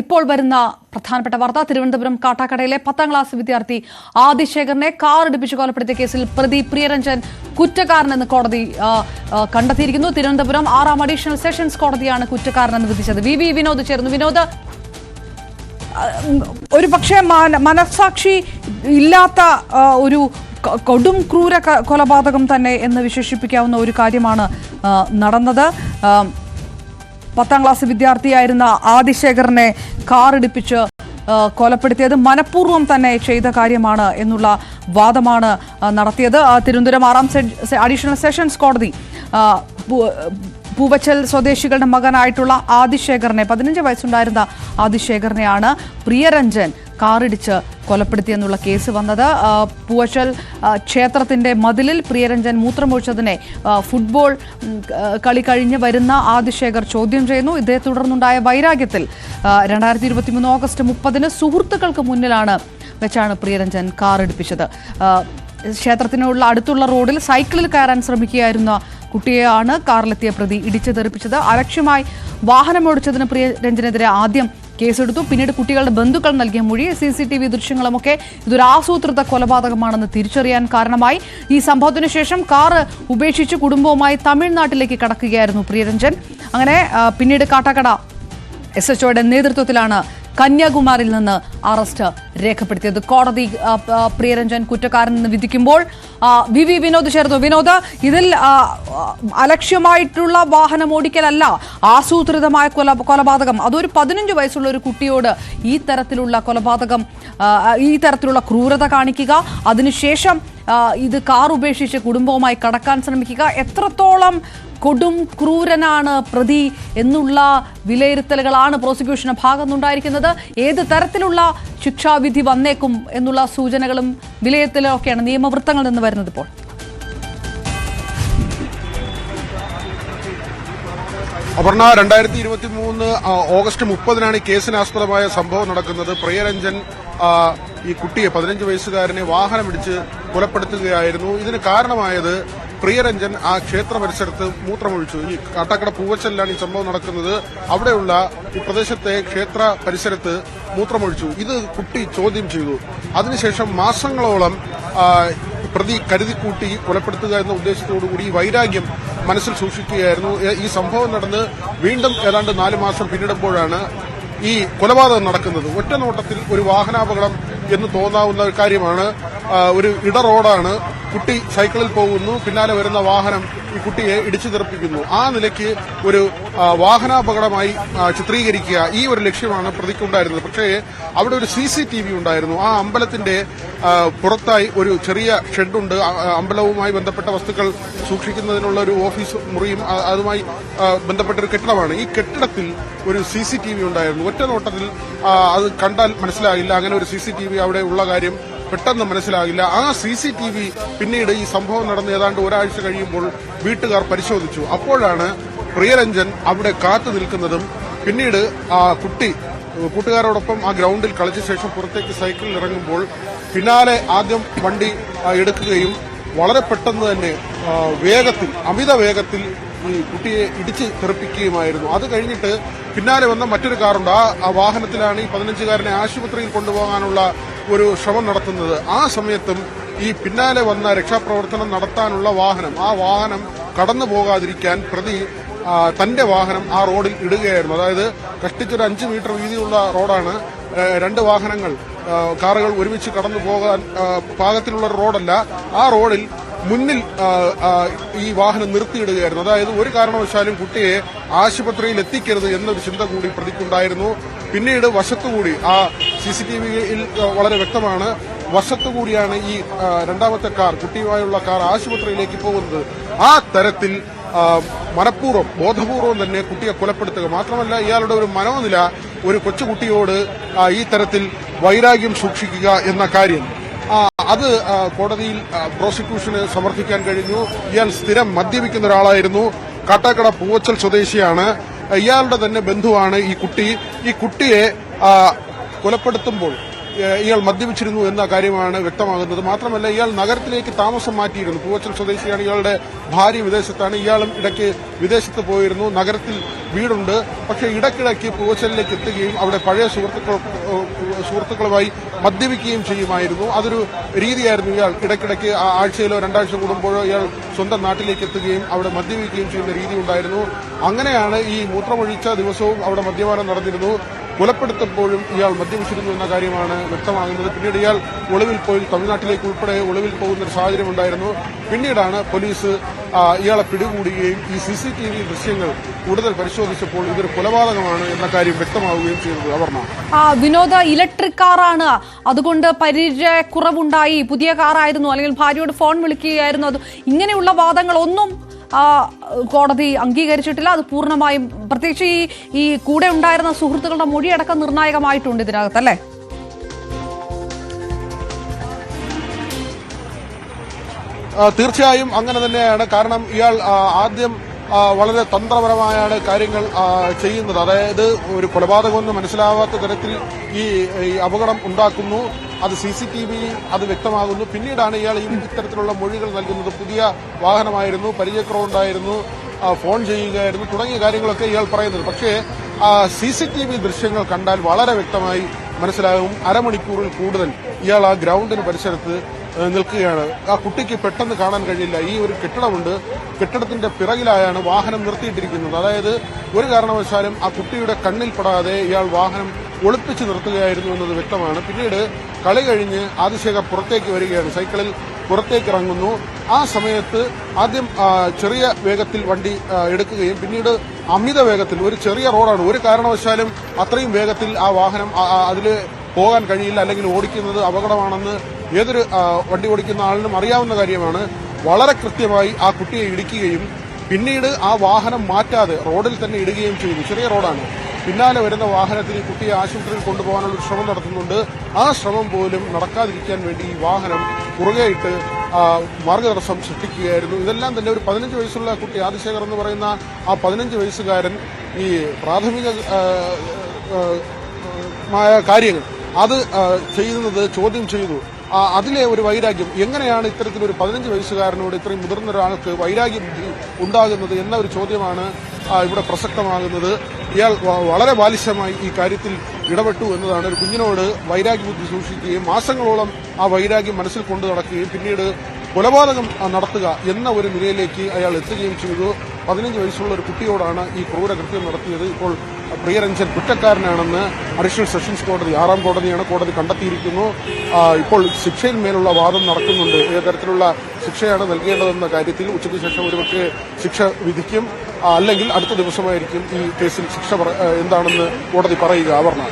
ഇപ്പോൾ വരുന്ന പ്രധാനപ്പെട്ട വാർത്ത. തിരുവനന്തപുരം കാട്ടാക്കടയിലെ പത്താം ക്ലാസ് വിദ്യാർത്ഥി ആദിശേഖറിനെ കാർ ഇടിപ്പിച്ച് കൊലപ്പെടുത്തിയ കേസിൽ പ്രതി പ്രിയരഞ്ജൻ കുറ്റക്കാരനെന്ന് കോടതി കണ്ടെത്തിയിരിക്കുന്നു. തിരുവനന്തപുരം ആറാം അഡീഷണൽ സെഷൻസ് കോടതിയാണ് കുറ്റക്കാരനെന്ന് വിധിച്ചത്. വി വി വിനോദ് ചേർന്നു വിനോദ്? ഒരു പക്ഷേ മനസാക്ഷി ഇല്ലാത്ത ഒരു കൊടും ക്രൂര കൊലപാതകം തന്നെ എന്ന് വിശേഷിപ്പിക്കാവുന്ന ഒരു കാര്യമാണ് നടന്നത്. പത്താം ക്ലാസ് വിദ്യാർത്ഥിയായിരുന്ന ആദിശേഖറിനെ കാറിടിപ്പിച്ച് കൊലപ്പെടുത്തിയത് മനഃപൂർവം തന്നെ ചെയ്ത കാര്യമാണ് എന്നുള്ള വാദമാണ് നടത്തിയത്. തിരുവനന്തപുരം ആറാം അഡീഷണൽ സെഷൻസ് കോടതി പൂവച്ചൽ സ്വദേശികളുടെ മകനായിട്ടുള്ള ആദിശേഖറിനെ പതിനഞ്ച് വയസ്സുണ്ടായിരുന്ന ആദിശേഖറിനെയാണ് പ്രിയരഞ്ജൻ കാറിടിച്ച് കൊലപ്പെടുത്തിയെന്നുള്ള കേസ് വന്നത്. പൂവച്ചൽ ക്ഷേത്രത്തിന്റെ മതിലിൽ പ്രിയരഞ്ജൻ മൂത്രമൊഴിച്ചതിനെ ഫുട്ബോൾ കളി കഴിഞ്ഞ് വരുന്ന ആദിശേഖർ ചോദ്യം ചെയ്യുന്നു. ഇതേ തുടർന്നുണ്ടായ വൈരാഗ്യത്തിൽ രണ്ടായിരത്തി ഇരുപത്തി മൂന്ന് ഓഗസ്റ്റ് മുപ്പതിന് സുഹൃത്തുക്കൾക്ക് മുന്നിലാണ് വെച്ചാണ് പ്രിയരഞ്ജൻ കാറിടിപ്പിച്ചത്. ക്ഷേത്രത്തിനുള്ള അടുത്തുള്ള റോഡിൽ സൈക്കിളിൽ കയറാൻ ശ്രമിക്കുകയായിരുന്ന കുട്ടിയെയാണ് കാറിലെത്തിയ പ്രതി ഇടിച്ചു തെറിപ്പിച്ചത് അലക്ഷ്യമായി വാഹനമോടിച്ചതിന് പ്രിയരഞ്ജനെതിരെ ആദ്യം കേസെടുത്തു. പിന്നീട് കുട്ടികളുടെ ബന്ധുക്കൾ നൽകിയ മൊഴി സി സി ടി വി ദൃശ്യങ്ങളുമൊക്കെ ഇതൊരു ആസൂത്രിത കൊലപാതകമാണെന്ന് തിരിച്ചറിയാൻ കാരണമായി. ഈ സംഭവത്തിന് ശേഷം കാറ് ഉപേക്ഷിച്ച് കുടുംബവുമായി തമിഴ്നാട്ടിലേക്ക് കടക്കുകയായിരുന്നു പ്രിയരഞ്ജൻ അങ്ങനെ പിന്നീട് കാട്ടാക്കട എസ് എച്ച്ഒയുടെ നേതൃത്വത്തിലാണ് കന്യാകുമാരിയിൽ നിന്ന് അറസ്റ്റ് രേഖപ്പെടുത്തിയത്. കോടതി പ്രിയരഞ്ജൻ കുറ്റക്കാരൻ കുറ്റക്കാരനെന്ന് വിധിക്കുമ്പോൾ വി വി വിനോദ് ചേർന്നു. വിനോദ് ഇതിൽ അലക്ഷ്യമായിട്ടുള്ള വാഹനം ഓടിക്കലല്ല ആസൂത്രിതമായ കൊല കൊലപാതകം. അതൊരു പതിനഞ്ച് വയസ്സുള്ള ഒരു കുട്ടിയോട് ഈ തരത്തിലുള്ള കൊലപാതകം ഈ തരത്തിലുള്ള ക്രൂരത കാണിക്കുക അതിനുശേഷം ഇത് കാർ ഉപേക്ഷിച്ച് കുടുംബവുമായി കടക്കാൻ ശ്രമിക്കുക. എത്രത്തോളം കൊടും ക്രൂരനാണ് പ്രതി എന്നുള്ള വിലയിരുത്തലുകളാണ് പ്രോസിക്യൂഷന് ഭാഗത്തുനിന്നുണ്ടായിരിക്കുന്നത്. ഏത് തരത്തിലുള്ള ശിക്ഷാവിധി വന്നേക്കും എന്നുള്ള സൂചനകളും വിലയിരുത്തലും ഒക്കെയാണ് നിയമവൃത്തങ്ങളിൽ നിന്ന് വരുന്നത് ഇപ്പോൾ. അപർണ രണ്ടായിരത്തി ഇരുപത്തി മൂന്ന് ഓഗസ്റ്റ് മുപ്പതിനാണ് ഈ കേസിനാസ്പദമായ സംഭവം നടക്കുന്നത്. പ്രിയരഞ്ജൻ ഈ കുട്ടിയെ പതിനഞ്ച് വയസ്സുകാരനെ വാഹനമിടിച്ച് കൊലപ്പെടുത്തുകയായിരുന്നു. ഇതിന് കാരണമായത് പ്രിയരഞ്ജൻ ആ ക്ഷേത്ര പരിസരത്ത് മൂത്രമൊഴിച്ചു. ഈ കാട്ടാക്കട പൂവച്ചലിലാണ് ഈ സംഭവം നടക്കുന്നത്. അവിടെയുള്ള ഈ പ്രദേശത്തെ ക്ഷേത്ര പരിസരത്ത് മൂത്രമൊഴിച്ചു. ഇത് കുട്ടി ചോദ്യം ചെയ്തു. അതിനുശേഷം മാസങ്ങളോളം പ്രതി കരുതിക്കൂട്ടി കൊലപ്പെടുത്തുക എന്ന ഉദ്ദേശത്തോടുകൂടി വൈരാഗ്യം മനസ്സിൽ സൂക്ഷിക്കുകയായിരുന്നു. ഈ സംഭവം നടന്ന് വീണ്ടും ഏതാണ്ട് നാല് മാസം പിന്നിടുമ്പോഴാണ് ഈ കൊലപാതകം നടക്കുന്നത്. ഒറ്റ നോട്ടത്തിൽ ഒരു വാഹനാപകടം എന്ന് തോന്നാവുന്ന കാര്യമാണ്. ഒരു ഇട റോഡാണ്. കുട്ടി സൈക്കിളിൽ പോകുന്നു. പിന്നാലെ വരുന്ന വാഹനം ഈ കുട്ടിയെ ഇടിച്ചു തെറിപ്പിക്കുന്നു. ആ നിലയ്ക്ക് ഒരു വാഹനാപകടമായി ചിത്രീകരിക്കുക ഈ ഒരു ലക്ഷ്യമാണ് പ്രതിക്കുണ്ടായിരുന്നത്. പക്ഷേ അവിടെ ഒരു സി സി ടി വി ഉണ്ടായിരുന്നു. ആ അമ്പലത്തിന്റെ പുറത്തായി ഒരു ചെറിയ ഷെഡുണ്ട്. അമ്പലവുമായി ബന്ധപ്പെട്ട വസ്തുക്കൾ സൂക്ഷിക്കുന്നതിനുള്ള ഒരു ഓഫീസ് മുറിയും അതുമായി ബന്ധപ്പെട്ട ഒരു കെട്ടിടമാണ്. ഈ കെട്ടിടത്തിൽ ഒരു സി സി ടി വി ഉണ്ടായിരുന്നു. ഒറ്റ നോട്ടത്തിൽ അത് കണ്ടാൽ മനസ്സിലാകില്ല. അങ്ങനെ ഒരു സി സി ടി വി അവിടെ ഉള്ള കാര്യം പെട്ടെന്ന് മനസ്സിലാകില്ല. ആ സി സി ടി വി പിന്നീട് ഈ സംഭവം നടന്ന് ഏതാണ്ട് ഒരാഴ്ച കഴിയുമ്പോൾ വീട്ടുകാർ പരിശോധിച്ചു. അപ്പോഴാണ് പ്രിയരഞ്ജൻ അവിടെ കാത്തു നിൽക്കുന്നതും പിന്നീട് ആ കുട്ടി കൂട്ടുകാരോടൊപ്പം ആ ഗ്രൗണ്ടിൽ കളിച്ച ശേഷം പുറത്തേക്ക് സൈക്കിളിൽ ഇറങ്ങുമ്പോൾ പിന്നാലെ ആദ്യം വണ്ടി എടുക്കുകയും വളരെ പെട്ടെന്ന് തന്നെ വേഗത്തിൽ അമിത വേഗത്തിൽ ഈ കുട്ടിയെ ഇടിച്ച് തെറിപ്പിക്കുകയുമായിരുന്നു. അത് കഴിഞ്ഞിട്ട് പിന്നാലെ വന്ന മറ്റൊരു കാറുണ്ട്. ആ വാഹനത്തിലാണ് ഈ പതിനഞ്ചുകാരനെ ആശുപത്രിയിൽ കൊണ്ടുപോകാനുള്ള ഒരു ശ്രമം നടത്തുന്നത്. ആ സമയത്തും ഈ പിന്നാലെ വന്ന രക്ഷാപ്രവർത്തനം നടത്താനുള്ള വാഹനം ആ വാഹനം കടന്നു പോകാതിരിക്കാൻ പ്രതി തന്റെ വാഹനം ആ റോഡിൽ ഇടുകയായിരുന്നു. അതായത് കഷ്ടിച്ചൊരു അഞ്ച് മീറ്റർ വീതിയുള്ള റോഡാണ്. രണ്ട് വാഹനങ്ങൾ കാറുകൾ ഒരുമിച്ച് കടന്നു പോകാൻ പാകത്തിലുള്ള റോഡല്ല. ആ റോഡിൽ മുന്നിൽ ഈ വാഹനം നിർത്തിയിടുകയായിരുന്നു. അതായത് ഒരു കാരണവശാലും കുട്ടിയെ ആശുപത്രിയിൽ എത്തിക്കരുത് എന്നൊരു ചിന്ത കൂടി പ്രതിക്കുണ്ടായിരുന്നു. പിന്നീട് വശത്തുകൂടി ആ സി സി ടി വിയിൽ വളരെ വ്യക്തമാണ് വശത്തുകൂടിയാണ് ഈ രണ്ടാമത്തെ കാർ കുട്ടിയുമായുള്ള കാർ ആശുപത്രിയിലേക്ക് പോകുന്നത്. ആ തരത്തിൽ മനഃപൂർവം ബോധപൂർവം തന്നെ കുട്ടിയെ കൊലപ്പെടുത്തുക. മാത്രമല്ല ഇയാളുടെ ഒരു മനോനില ഒരു കൊച്ചുകുട്ടിയോട് ഈ തരത്തിൽ വൈരാഗ്യം സൂക്ഷിക്കുക എന്ന കാര്യം. അത് കോടതിയിൽ പ്രോസിക്യൂഷന് സമർപ്പിക്കാൻ കഴിഞ്ഞു. ഇയാൾ സ്ഥിരം മദ്യപിക്കുന്ന ഒരാളായിരുന്നു. കാട്ടാക്കട പൂവച്ചൽ സ്വദേശിയാണ്. ഇയാളുടെ തന്നെ ബന്ധുവാണ് ഈ കുട്ടി. ഈ കുട്ടിയെ കൊലപ്പെടുത്തുമ്പോൾ ഇയാൾ മദ്യപിച്ചിരുന്നു എന്ന കാര്യമാണ് വ്യക്തമാകുന്നത്. മാത്രമല്ല ഇയാൾ നഗരത്തിലേക്ക് താമസം മാറ്റിയിരുന്നു. പൂവച്ചൽ സ്വദേശിയാണ് ഇയാളുടെ ഭാര്യ വിദേശത്താണ്. ഇയാളും ഇടയ്ക്ക് വിദേശത്ത് പോയിരുന്നു. നഗരത്തിൽ വീടുണ്ട്. പക്ഷേ ഇടയ്ക്കിടയ്ക്ക് പൂവച്ചലിലേക്ക് എത്തുകയും അവിടെ പഴയ സുഹൃത്തുക്കൾ സുഹൃത്തുക്കളുമായി മദ്യപിക്കുകയും ചെയ്യുമായിരുന്നു. അതൊരു രീതിയായിരുന്നു ഇയാൾ. ഇടയ്ക്കിടയ്ക്ക് ആഴ്ചയിലോ രണ്ടാഴ്ച കൂടുമ്പോഴോ ഇയാൾ സ്വന്തം നാട്ടിലേക്ക് എത്തുകയും അവിടെ മദ്യപിക്കുകയും ചെയ്യുന്ന രീതി ഉണ്ടായിരുന്നു. അങ്ങനെയാണ് ഈ മൂത്രമൊഴിച്ച ദിവസവും അവിടെ മദ്യപാനം നടന്നിരുന്നു. കൊലപ്പെടുത്തപ്പോഴും ഇയാൾ മദ്യപിച്ചിരുന്നു എന്ന കാര്യമാണ് വ്യക്തമാകുന്നത്. പിന്നീട് ഇയാൾ ഒളിവിൽ പോയി തമിഴ്നാട്ടിലേക്ക് ഉൾപ്പെടെ ഒളിവിൽ പോകുന്ന ഒരു സാഹചര്യം ഉണ്ടായിരുന്നു. പിന്നീടാണ് പോലീസ് ഇയാളെ പിടികൂടുകയും ഈ സി സി ടി വി ദൃശ്യങ്ങൾ കൂടുതൽ പരിശോധിച്ചപ്പോൾ ഇതൊരു കൊലപാതകമാണ് എന്ന കാര്യം വ്യക്തമാവുകയും ചെയ്തത്. അവർണ വിനോദ ഇലക്ട്രിക് കാറാണ്. അതുകൊണ്ട് പരിചയക്കുറവുണ്ടായി. പുതിയ കാറായിരുന്നു. അല്ലെങ്കിൽ ഭാര്യയോട് ഫോൺ വിളിക്കുകയായിരുന്നു. അത് ഇങ്ങനെയുള്ള വാദങ്ങളൊന്നും ആ, കോടതി അംഗീകരിച്ചിട്ടില്ല. അത് പൂർണമായും പ്രത്യേകിച്ച് ഈ ഈ കൂടെ ഉണ്ടായിരുന്ന സുഹൃത്തുക്കളുടെ മൊഴിയടക്കം നിർണായകമായിട്ടുണ്ട് ഇതിനകത്ത് അല്ലേ ആ, തീർച്ചയായും അങ്ങനെ തന്നെയാണ്. കാരണം ഇയാൾ ആദ്യം വളരെ തന്ത്രപരമായാണ് കാര്യങ്ങൾ ചെയ്യുന്നത്. അതായത് ഒരു കൊലപാതകമൊന്നും മനസ്സിലാവാത്ത തരത്തിൽ ഈ അപകടം ഉണ്ടാക്കുന്നു. അത് സി സി ടി വിയിൽ അത് വ്യക്തമാകുന്നു. പിന്നീടാണ് ഇയാൾ ഈ ഇത്തരത്തിലുള്ള മൊഴികൾ നൽകുന്നത്. പുതിയ വാഹനമായിരുന്നു പരിചയക്കുറവുണ്ടായിരുന്നു ഫോൺ ചെയ്യുകയായിരുന്നു തുടങ്ങിയ കാര്യങ്ങളൊക്കെ ഇയാൾ പറയുന്നത്. പക്ഷേ സി സി ടി വി ദൃശ്യങ്ങൾ കണ്ടാൽ വളരെ വ്യക്തമായി മനസ്സിലാകും. അരമണിക്കൂറിൽ കൂടുതൽ ഇയാൾ ആ ഗ്രൗണ്ടിന് പരിസരത്ത് നിൽക്കുകയാണ്. ആ കുട്ടിക്ക് പെട്ടെന്ന് കാണാൻ കഴിയില്ല. ഈ ഒരു കെട്ടിടമുണ്ട്. കെട്ടിടത്തിന്റെ പിറകിലായാണ് വാഹനം നിർത്തിയിട്ടിരിക്കുന്നത്. അതായത് ഒരു കാരണവശാലും ആ കുട്ടിയുടെ കണ്ണിൽ പെടാതെ ഇയാൾ വാഹനം ഒളിപ്പിച്ച് നിർത്തുകയായിരുന്നു എന്നത് വ്യക്തമാണ്. പിന്നീട് കളി കഴിഞ്ഞ് ആദിശേഖർ പുറത്തേക്ക് വരികയാണ്. സൈക്കിളിൽ പുറത്തേക്ക് ഇറങ്ങുന്നു ആ സമയത്ത് ആദ്യം ചെറിയ വേഗത്തിൽ വണ്ടി എടുക്കുകയും പിന്നീട് അമിത വേഗത്തിൽ ഒരു ചെറിയ റോഡാണ്. ഒരു കാരണവശാലും അത്രയും വേഗത്തിൽ ആ വാഹനം അതിൽ പോകാൻ കഴിയില്ല അല്ലെങ്കിൽ ഓടിക്കുന്നത് അപകടമാണെന്ന് ഏതൊരു വണ്ടി ഓടിക്കുന്ന ആളിനും അറിയാവുന്ന കാര്യമാണ്. വളരെ കൃത്യമായി ആ കുട്ടിയെ ഇടിക്കുകയും പിന്നീട് ആ വാഹനം മാറ്റാതെ റോഡിൽ തന്നെ ഇടുകയും ചെയ്തു. ചെറിയ റോഡാണ്. പിന്നാലെ വരുന്ന വാഹനത്തിൽ ഈ കുട്ടിയെ ആശുപത്രിയിൽ കൊണ്ടുപോകാനുള്ള ശ്രമം നടത്തുന്നുണ്ട്. ആ ശ്രമം പോലും നടക്കാതിരിക്കാൻ വേണ്ടി ഈ വാഹനം പുറകെയിട്ട് മാർഗതടസ്സം സൃഷ്ടിക്കുകയായിരുന്നു. ഇതെല്ലാം തന്നെ ഒരു പതിനഞ്ച് വയസ്സുള്ള കുട്ടി ആദിശേഖർ എന്ന് പറയുന്ന ആ പതിനഞ്ച് വയസ്സുകാരൻ ഈ പ്രാഥമിക മായ കാര്യങ്ങൾ അത് ചെയ്യുന്നത് ചോദ്യം ചെയ്തു. അതിലെ ഒരു വൈരാഗ്യം എങ്ങനെയാണ് ഇത്തരത്തിലൊരു പതിനഞ്ച് വയസ്സുകാരനോട് ഇത്രയും മുതിർന്ന ഒരാൾക്ക് വൈരാഗ്യം ഉണ്ടാകുന്നത് എന്ന ഒരു ചോദ്യമാണ് ഇവിടെ പ്രസക്തമാകുന്നത്. ഇയാൾ വളരെ ബാലിശമായി ഈ കാര്യത്തിൽ ഇടപെട്ടു എന്നതാണ് ഒരു കുഞ്ഞിനോട് വൈരാഗ്യ ബുദ്ധി സൂക്ഷിക്കുകയും മാസങ്ങളോളം ആ വൈരാഗ്യം മനസ്സിൽ കൊണ്ടു നടക്കുകയും പിന്നീട് കൊലപാതകം നടത്തുക എന്ന ഒരു നിലയിലേക്ക് അയാൾ എത്തുകയും ചെയ്തു. പതിനഞ്ച് വയസ്സുള്ള ഒരു കുട്ടിയോടാണ് ഈ ക്രൂരകൃത്യം നടത്തിയത്. ഇപ്പോൾ പ്രിയരഞ്ജൻ കുറ്റക്കാരനാണെന്ന് അഡീഷണൽ സെഷൻസ് കോടതി ആറാം കോടതിയാണ് കോടതി കണ്ടെത്തിയിരിക്കുന്നു. ഇപ്പോൾ ഇപ്പോൾ ശിക്ഷയിന്മേലുള്ള വാദം നടക്കുന്നുണ്ട്. ഏത് തരത്തിലുള്ള ശിക്ഷയാണ് നൽകേണ്ടതെന്ന കാര്യത്തിൽ ഉച്ചയ്ക്ക് ശേഷം ഒരുപക്ഷെ ശിക്ഷ വിധിക്കും. അല്ലെങ്കിൽ അടുത്ത ദിവസമായിരിക്കും ഈ കേസിൽ ശിക്ഷ എന്താണെന്ന് കോടതി പറയുക. അവർണ